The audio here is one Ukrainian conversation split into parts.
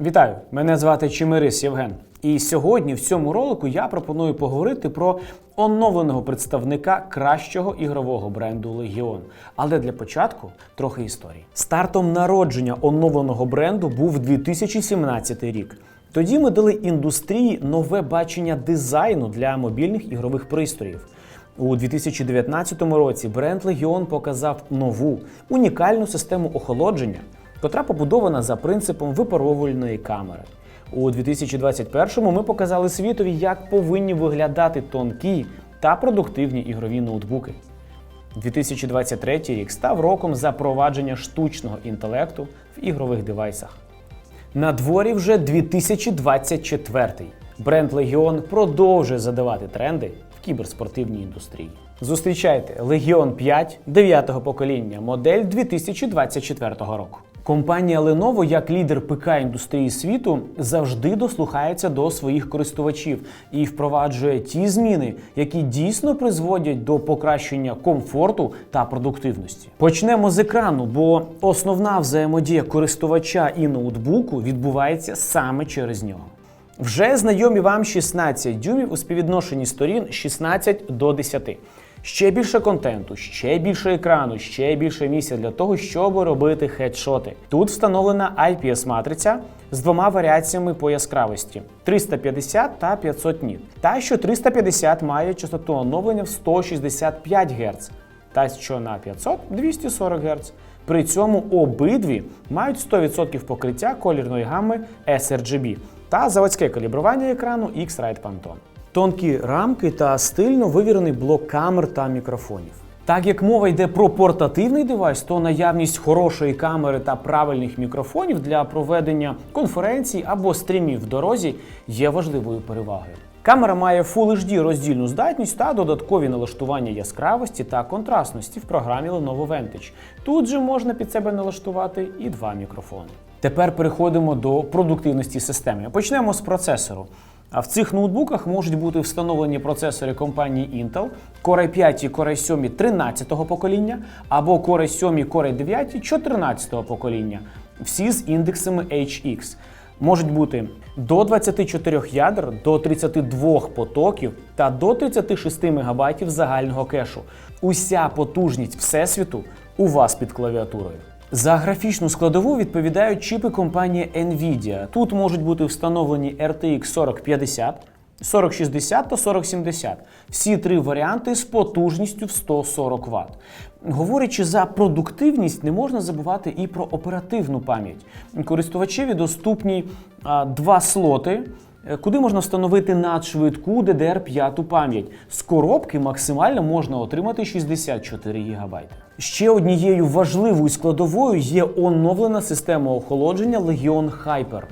Вітаю! Мене звати Чимирис Євген. І сьогодні в цьому ролику я пропоную поговорити про оновленого представника кращого ігрового бренду Legion. Але для початку трохи історії. Стартом народження оновленого бренду був 2017 рік. Тоді ми дали індустрії нове бачення дизайну для мобільних ігрових пристроїв. У 2019 році бренд Legion показав нову унікальну систему охолодження, котра побудована за принципом випаровувальної камери. У 2021-му ми показали світові, як повинні виглядати тонкі та продуктивні ігрові ноутбуки. 2023 рік став роком запровадження штучного інтелекту в ігрових девайсах. На дворі вже 2024. Бренд Legion продовжує задавати тренди в кіберспортивній індустрії. Зустрічайте Legion 5 9-го покоління, модель 2024 року. Компанія Lenovo, як лідер ПК індустрії світу, завжди дослухається до своїх користувачів і впроваджує ті зміни, які дійсно призводять до покращення комфорту та продуктивності. Почнемо з екрану, бо основна взаємодія користувача і ноутбуку відбувається саме через нього. Вже знайомі вам 16 дюймів у співвідношенні сторін 16 до 10. Ще більше контенту, ще більше екрану, ще більше місця для того, щоб робити хедшоти. Тут встановлена IPS-матриця з двома варіаціями по яскравості 350 та 500 ніт. Та що 350 має частоту оновлення в 165 Гц, та що на 500 240 Гц. При цьому обидві мають 100% покриття колірної гами sRGB та заводське калібрування екрану X-Rite Pantone. Тонкі рамки та стильно вивірений блок камер та мікрофонів. Так як мова йде про портативний девайс, то наявність хорошої камери та правильних мікрофонів для проведення конференцій або стрімів в дорозі є важливою перевагою. Камера має Full HD роздільну здатність та додаткові налаштування яскравості та контрастності в програмі Lenovo Vantage. Тут же можна під себе налаштувати і два мікрофони. Тепер переходимо до продуктивності системи. Почнемо з процесору. А в цих ноутбуках можуть бути встановлені процесори компанії Intel Core 5 і Core 7 13-го покоління або Core 7 Core 9 14-го покоління, всі з індексами HX. Можуть бути до 24 ядер, до 32 потоків та до 36 МБ загального кешу. Уся потужність Всесвіту у вас під клавіатурою. За графічну складову відповідають чіпи компанії Nvidia. Тут можуть бути встановлені RTX 4050, 4060 та 4070. Всі три варіанти з потужністю в 140 Вт. Говорячи за продуктивність, не можна забувати і про оперативну пам'ять. Користувачеві доступні а, два слоти. Е, Куди можна встановити надшвидку DDR5 пам'ять. З коробки максимально можна отримати 64 ГБ. Ще однією важливою складовою є оновлена система охолодження Legion Hyper.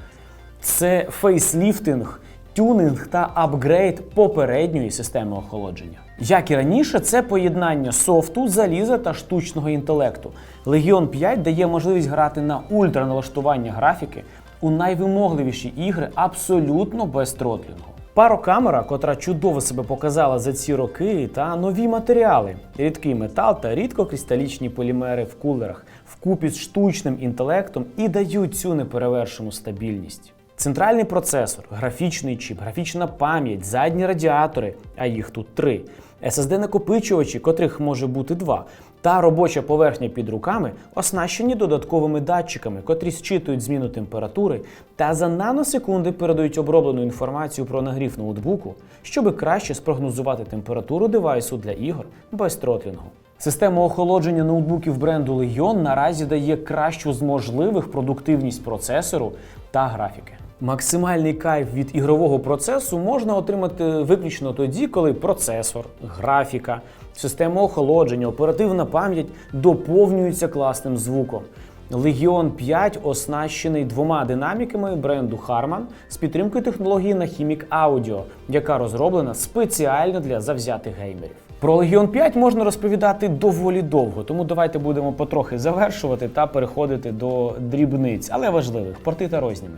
Це фейсліфтинг, тюнинг та апгрейд попередньої системи охолодження. Як і раніше, це поєднання софту, заліза та штучного інтелекту. Legion 5 дає можливість грати на ультраналаштування графіки у найвимогливіші ігри абсолютно без тротлінгу. Парокамера, котра чудово себе показала за ці роки, та нові матеріали, рідкий метал та рідкокристалічні полімери в кулерах, вкупі з штучним інтелектом і дають цю неперевершену стабільність. Центральний процесор, графічний чіп, графічна пам'ять, задні радіатори, а їх тут три, SSD-накопичувачі, котрих може бути два, та робоча поверхня під руками оснащені додатковими датчиками, котрі зчитують зміну температури та за наносекунди передають оброблену інформацію про нагрів ноутбуку, щоб краще спрогнозувати температуру девайсу для ігор без тротлінгу. Система охолодження ноутбуків бренду Legion наразі дає кращу з можливих продуктивність процесору та графіки. Максимальний кайф від ігрового процесу можна отримати виключно тоді, коли процесор, графіка, система охолодження, оперативна пам'ять доповнюються класним звуком. Legion 5 оснащений двома динаміками бренду Harman з підтримкою технології Nachimic Audio, яка розроблена спеціально для завзятих геймерів. Про Legion 5 можна розповідати доволі довго, тому давайте будемо потрохи завершувати та переходити до дрібниць, але важливих порти та розніми.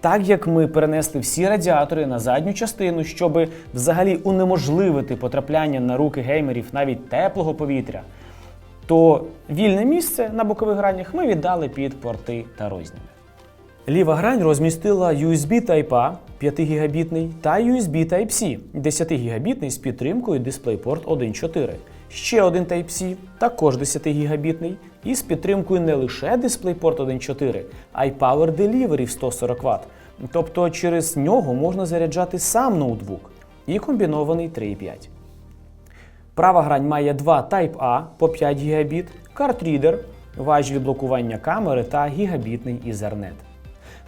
Так як ми перенесли всі радіатори на задню частину, щоб взагалі унеможливити потрапляння на руки геймерів навіть теплого повітря, то вільне місце на бокових гранях ми віддали під порти та розніми. Ліва грань розмістила USB Type-A 5 гігабітний та USB Type-C 10 гігабітний з підтримкою DisplayPort 1.4. Ще один Type-C, також 10 гігабітний, і з підтримкою не лише DisplayPort 1.4, а й Power Delivery в 140 Вт. Тобто через нього можна заряджати сам ноутбук і комбінований 3.5. Права грань має два Type-A по 5 Гбіт, картрідер, важіль блокування камери та гігабітний Ethernet.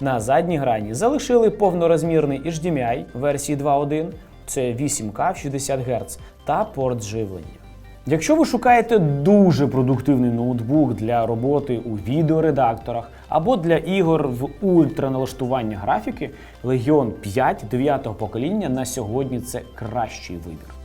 На задній грані залишили повнорозмірний HDMI версії 2.1, це 8К в 60 Гц та порт живлення. Якщо ви шукаєте дуже продуктивний ноутбук для роботи у відеоредакторах або для ігор в ультраналаштування графіки, Legion 5 9 покоління на сьогодні це кращий вибір.